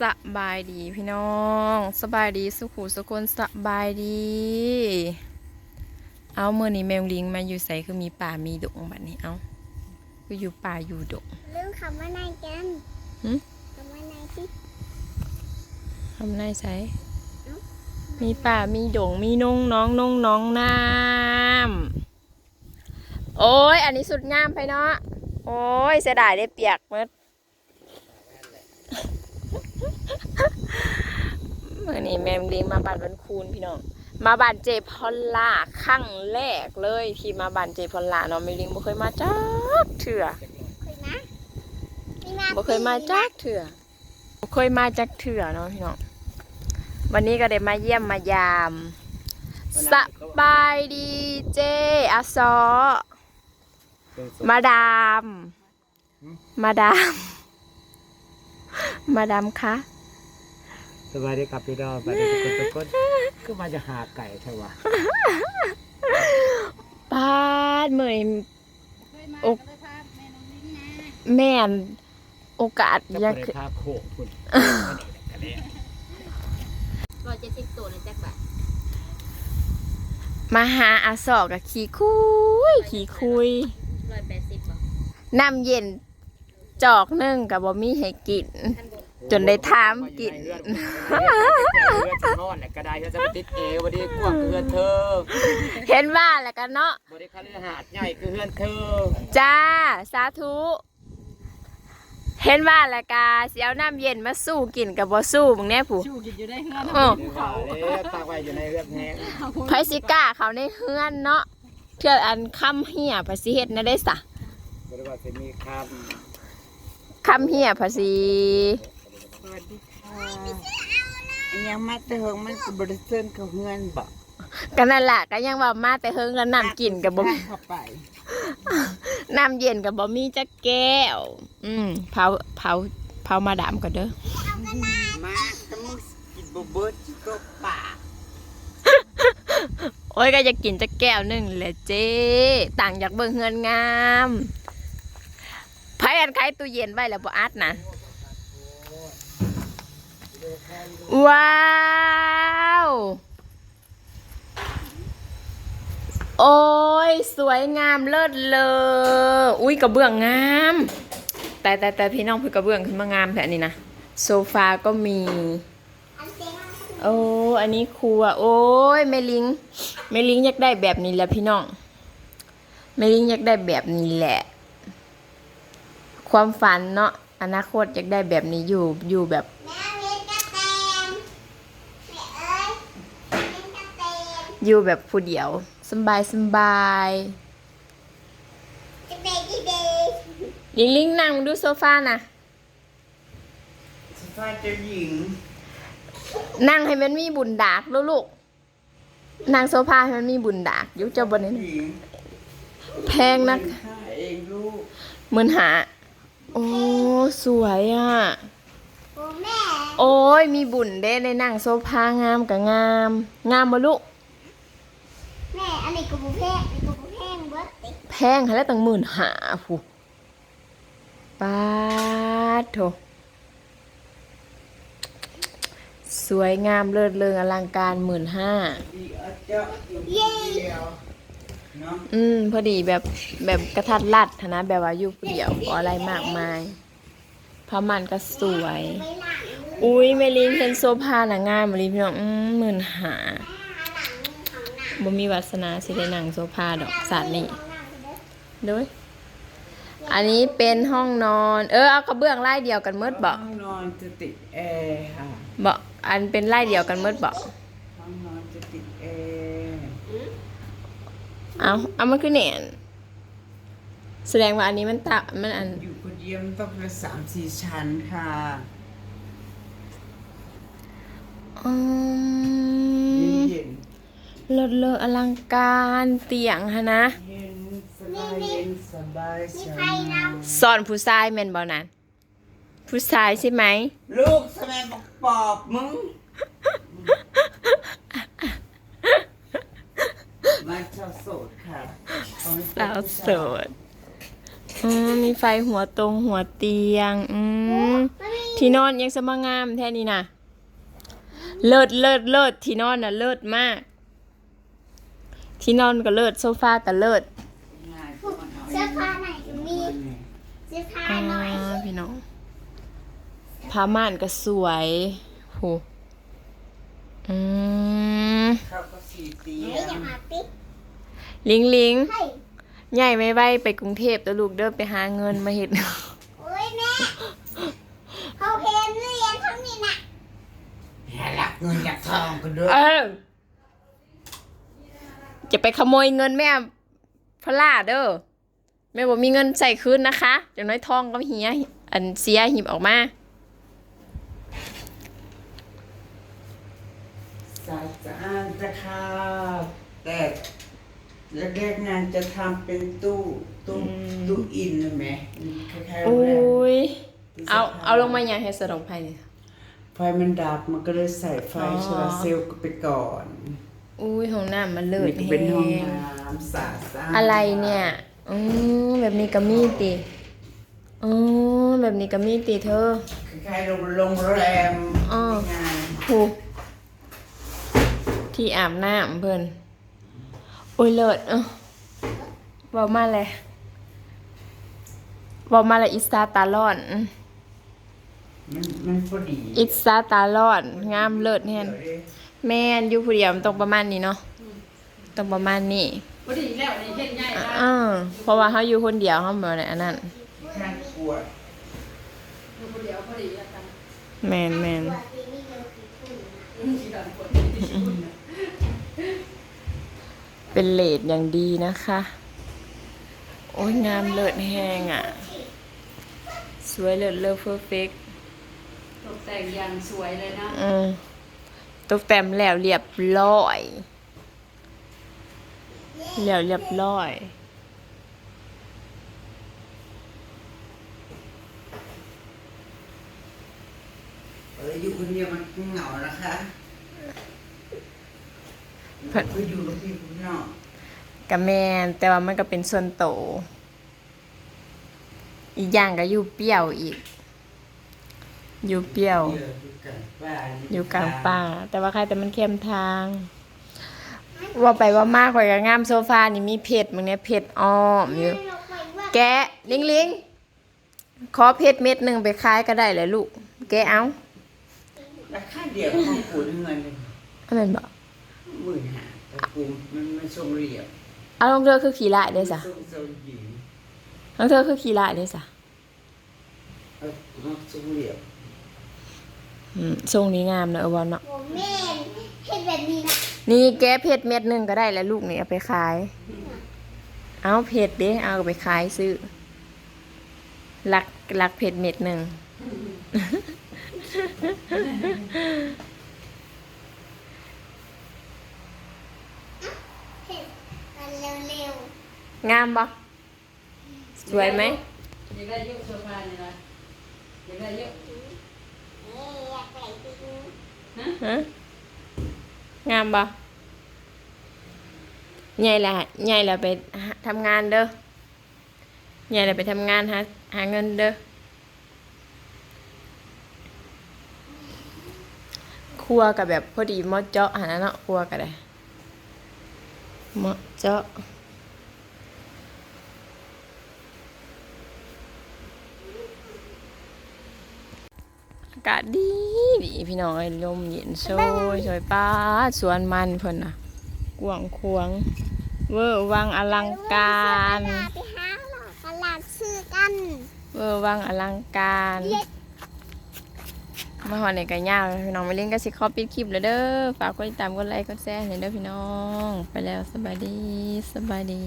สบายดีพี่น้อง สบายดีสุขุสุคนสบายดี เอาเมื่อนี้แมวลิงมาอยู่ใส่คือมีป่ามีดงแบบนี้เอาคืออยู่ป่าอยู่ดงลืมคำว่าในกันหึคำว่าในสิทำไรใส่เอ้ามีป่ามีดงมีนงน้องนงน้องน้ำโอ้ยอันนี้สุดงามไปเนาะโอ้ยเสียดายได้เปียกหมด มื่อนี้แมมลิงมาบ้านวันคูนพี่น้องมาบ้านเจพอลล่าครั้งแรกเลยที่มาบ้านเจพอลล่าเนาะแมมลิงบ่เคยมาจักเถื่อเคยนะไม่มาบ่เคยมาจักเถื่อบ่เคยมาจักเถื่อเนาะพี่น้องวันนี้ก็ได้มาเยี่ยมมายามสบายดีเจอาซอมาดาม มาดาม มาดามคะ สวัสดีครับพี่น้องสวัสดีทุกคนทุกคนก็มาจะหาไก่ใช่ไหมป้าดเมื่อยอกแม่นโอกาสจะยังไปคือพาโขกคุณร้อยเจ็ดสิบตัวนะจักบาทมาหาอาสอกับขี่คุยขี่คุย ร้อยแปดสิบบ่น้ำเย็นจอกหนึ่งกับบ่มีให้กิน ท่านบอก จนได้ถามกินเพื่อนเพื่อนจะนอนแหละก็ได้จะมาติดเอววันนี้กว้างเพื่อนเธอเห็นว่าแล้วกันเนาะบริการหาดใหญ่คือเพื่อนเธอจ้าสาธุ เห็นว่าแล้วกาเสียวน้ำเย็นมาสู้กินกับบ่สู้มึงแน่ผู้ชูกินอยู่ได้เงินโอ้เดี๋ยวว่าเลยตากไว้อยู่ในเรือนแห้งไพสิกล้าเขาในเฮือนเนาะเทื่ออันค่ำเหี่ยภาษีเฮ็ดนะได้สะบริการจะมีคค่ำเหี่ยภาษีสวัสดีค่ะ อันยังมาแต่เฮงมันก็บริเซนเขาเฮือนบอกก็นั่นล่ะก็ยังว่ามาแต่เฮิงแล้วน้ำกินกับบ่เข้าไปน้ำเย็นกับบ่มีจักแก้ว อืมเผาเผาเผามาดามก่อนเด้อมาถ้ามึงกินบเบิดจิก็ป่าโอ้ยก็จะกินจักแก้วหนึงแหละเจ๊ต่างจากเบิ่งเฮือนงามไผอันใครตู้เย็นไว้แล้วบ่อัดนะ ว้าว โอ้ย สวยงามเลิศเลออุ้ยกระเบื้องงาม แต่แต่แต่พี่น้องเพื่อกระเบื้องขึ้นมางามแค่นี้นะ โซฟาก็มี โอ้อันนี้ครัว โอ้ยแม่ลิงแม่ลิงอยากได้แบบนี้แหละพี่น้องแม่ลิงอยากได้แบบนี้แหละ ความฝันเนาะอนาคตอยากได้แบบนี้อยู่อยู่แบบ แม่เลี้ยงกระเตมแม่เอ้ยเลี้ยงกระเตม อยู่แบบผู้เดียวสำบายสำบายกระเตมกระเตมลิงลิงนั่งดูโซฟานะสฟ้าเจ้าหญิง นั่งให้มันมีบุญดากลูกๆนั่งโซฟาให้มันมีบุญดากอยุเจ้าบนนี้หญิงแพงนักข้าเองลูกเหมือนหา โอ้ สวยอะโอ้แม่โอ้ยมีบุญเด้ในนั่งโซฟางามกับงาม งามบ่ลูก แม่อันนี้กูบุแพงอันนี้กูบุแพงเบิดติแพงให้แล้วตั้งหมื่นหาผู้ปาดโถสวยงามเลิศเลงอลังการหมื่นห้าอีอาเจ้าอยู่คนเดียวเนาะอืม พอดีแบบแบบกระทัดรัดหั้นนะ แบบว่าอยู่ผู้เดียวก็อะไรมากมายพระมันก็สวยไม่หลังอุ้ยเมลินเห็นโซฟาหนังงามมาลีพี่น้องอืมหมื่นหา หลังของหนัง บ่มีวาสนาสิได้นั่งโซฟาดอกสัตว์นี่ของหนังเด้อเด้วยอันนี้เป็นห้องนอน เออเอากระเบื้องไล่เดียวกันเมดบ่ห้องนอนจะติดแอร์ค่ะบ่อันเป็นไล่เดียวกันเมดบ่ห้องนอนจะติดแอร์เอาเอามันคือเนียนแสดงว่าอันนี้มันตะมันอันอยู่คนเดียวมันต้องเป็นสามสี่ชั้นค่ะอืมเย็น เลิศเลออลังการเตียงฮะนะๆเย็นสบายเย็นสบายสบายสอนผู้ชายแม่นบ่นั้นผู้ชายใช่ไหม ลูกสมัยบอกปอบมึงมาชาวโสดค่ะสาวโสดอืมมีไฟหัวตรงหัวเตียง อืมที่นอนยังสมางามแท้นี่นะเลิศเลิศเลิศที่นอนน่ะเลิศมาก ที่นอนก็เลิศโซฟาก็เลิศง่ายกว่ามันเอาเสื้อผ้าไหนก็มีเสื้อผ้าอ่าหน่อยพี่น้องผ้าม่านก็สวยโหอืมเขาก็สีเตียไม่อยากงมาติ๊กลิงลิงให้ใหญ่ไม่ไหวไปกรุงเทพตัวลูกเดินไปหาเงินมาเห็ด โอ้ยแม่เขาเพนเรียนเท่านี้นะอย่าหลักเงินอยากทองกันด้วย เออ จะไปขโมยเงินแม่พระลาเด้อแม่บอกมีเงินใส่คืนนะคะอย่างน้อยทองก็เฮียอันเสียหิบออกมาสะอาดจะค่ะแต่แรกๆนั้นจะทำเป็นตู้ตู้ตู้อินเลยไหมคล้ายๆโอ้โรงแรมยเอาเอาลงมาอย่างให้สะดองไพ่เนี่ยไฟมันดับมันก็เลยใส่ไฟอ๋อโซลาร์เซลล์ไปก่อน อุ้ยห้องน้ำมันเลิศนี่ก็เป็นห้องแฮงน้ำสะอาดอะไรเนี่ยอืมแบบนี้ก็มีติอืมแบบนี้ก็มีติเธอคล้ายๆโรงแรมอ๋องานผูที่อาบน้ำเพิ่นโอ้ยเลิศเออเบามาเลยเบามาเลยอิสตาตาลอนอืมมันมันพอดีอิสตาตาลอน งามเลิศแฮนเดี๋ยวดิ แม่นอยู่ผู้เดียวมันต้องประมาณนี้เนาะต้องประมาณนี้พอดีแล้วนี่เห็นใหญ่ได้อ่าเพราะว่าเขาอยู่คนเดียวเขาบ่ได้อันนั้นข้างขวดดูคนเดียวพอดีแล้วกันแม่นแม่นตัวที่นี่เดียวกี่ถุงสีดำคนเป็นเลดอย่างดีนะคะ โอ้ยงามเลิศแฮงอะ สวยเลิศเลิศเพอร์เฟกตกแต่งอย่างสวยเลยนะอืม ตกแต่งแล้วเรียบร้อยแล้วเรียบร้อยเอออยู่คนเดียวมันเหงานะคะเพิ่นก็อยู่กับพี่คุณนอกกับแมนแต่ว่ามันก็เป็นส่วนโตวอีกอย่างก็อยู่เปรี้ยวอีก อยู่เปรี้ยวเดี๋ยวอยู่กลางป่าอยู่กลางป่า แต่ว่าใครแต่มันเข้มทาง ว่าไปว่ามากกว่ากับงามโซฟานี่มีเผ็ดมึงเนี่ยเผ็ดอ้อมอยู่เราไปว่าแกะลิงลิงขอเพชรเม็ดหนึ่งไปขายก็ได้เลยลูก แกะเอาราคาเดียวของขูดเงินอันนั้นบอกหมื่นห้าแต่กูมันมันทรงเรียบเอาลองเธอคือขี่ลายได้สะทรงทรงหญิงลองเธอคือขี่ลายได้สะเออมันทรงเรียบ อืมทรงนี้งามเนอะเอาบอลเนาะโอ้แม่เห็นแบบนี้นะนี่แกะเพชรเม็ดหนึ่งก็ได้แล้วลูกนี่เอาไปขาย เอาเพชรเด้เอาไปขายซื้อลักลักเพชรเม็ดหนึ่งเห็นกันเร็วงามปะสวยไหม อยากได้เยอะโซฟานี่นะอยากได้เยอะ ๆเอ๊ะอยากไปติ๊ก ฮะงามปะใหญ่ละใหญ่ละไปทำงานเด้อใหญ่ละไปทำงานหาหาเงินเด้อครัวกับแบบพอดีมอเจาะหาเนาะครัวกับได้มาะเจาะากาศดีดีพี่น้องไอ้ลมเย็นโชยโชยป้าดสวนมันเพิ่นน่ะกวางควง เวอร์วังอลังการไปหาหลอกตลาดซื้อกัน เวอร์วังอลังการมาหอในกันยาวแล้วพี่น้องไม่เล่นก็สิขอปิดคลิปแล้วเด้อฝากกดติดตามกดไลค์กดแชร์ให้เด้อพี่น้อง ไปแล้วสบายดีสบายดี